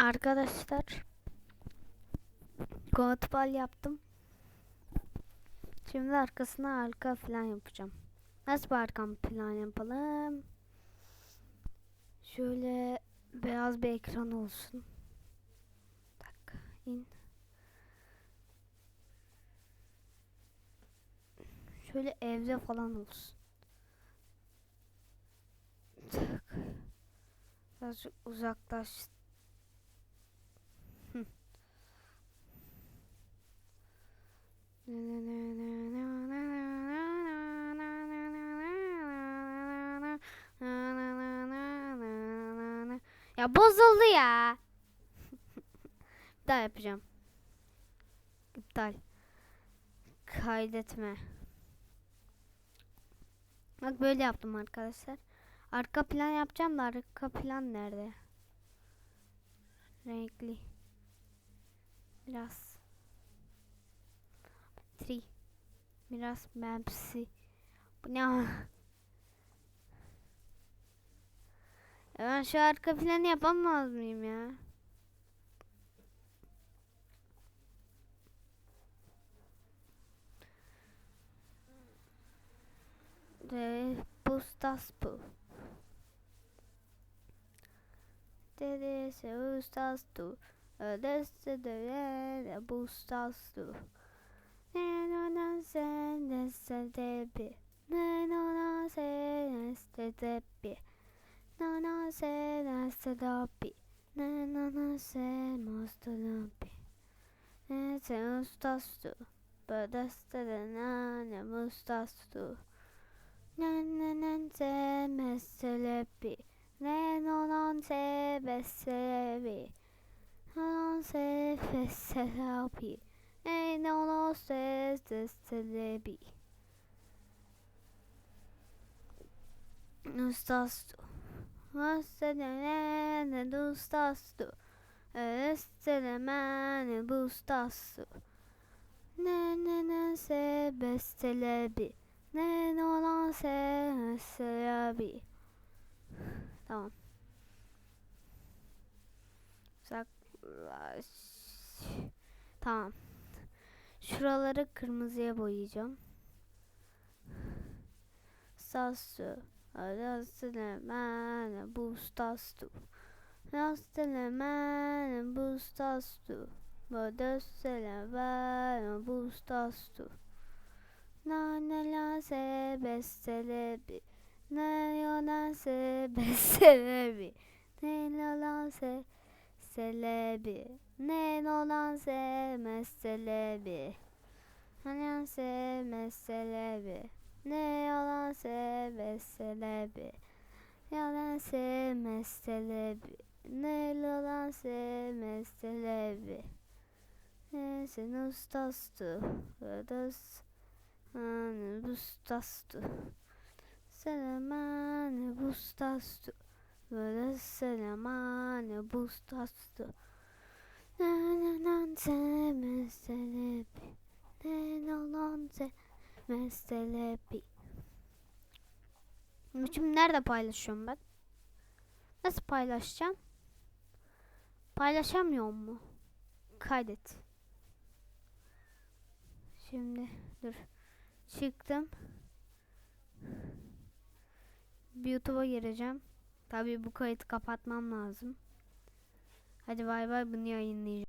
Arkadaşlar Godball yaptım. Şimdi arkasına arka falan yapacağım. Nasıl bir arka plan yapalım? Şöyle beyaz bir ekran olsun. Dakika in. Şöyle evde falan olsun. Tak. Birazcık uzaklaş. Ya bozuldu ya. Daha yapacağım. İptal. Kaydetme. Bak böyle yaptım arkadaşlar. Arka plan yapacağım da arka plan nerede? Renkli. Biraz. Tri. Biraz mepsi. Bu ne? Ya ben şu arka planı yapamaz mıyım ya? De bustas bu. Dede se ustas tu. Ödeste de de bustas tu. Ne no na se ne se de bi. Ne no na se ne se de bi. No na se ne se da bi. Ne no na se mosta da bi. Ne se ustas tu. Ödeste de na ne mustas tu. Nenen se meselebi. Nenon se beselebi. Nenon se feselabi. Nenon se deselebi. Ustastu. Asenene dustastu. Estelemene bustastu. Nenenen se bestelebi. Ne olan se bir. Tamam. Uzaklaş. Tamam. Şuraları kırmızıya boyayacağım. Sasu. Arasılemene bustastu. Rastelemene bustastu. Bodöselemene bustastu. Na ne la se bestelebi. Ne yo la se bestelebi. Ne la la se selebi. Ne no la se meselebi. Ne la se meselebi. Ne yo la se meselebi. Ya la se meselebi. Ne lo la se meselebi. Ne se nustastu. Ödös. Mane bustastu. Böyle selamane bustastu. Nenan se meselebi. Nenan se meselebi. Şimdi nerede paylaşıyorum ben? Nasıl paylaşacağım? Paylaşamıyor mu? Kaydet. Şimdi dur. Çıktım. YouTube'a gireceğim. Tabii bu kayıtı kapatmam lazım. Hadi bay bay bunu yayınlayacağım.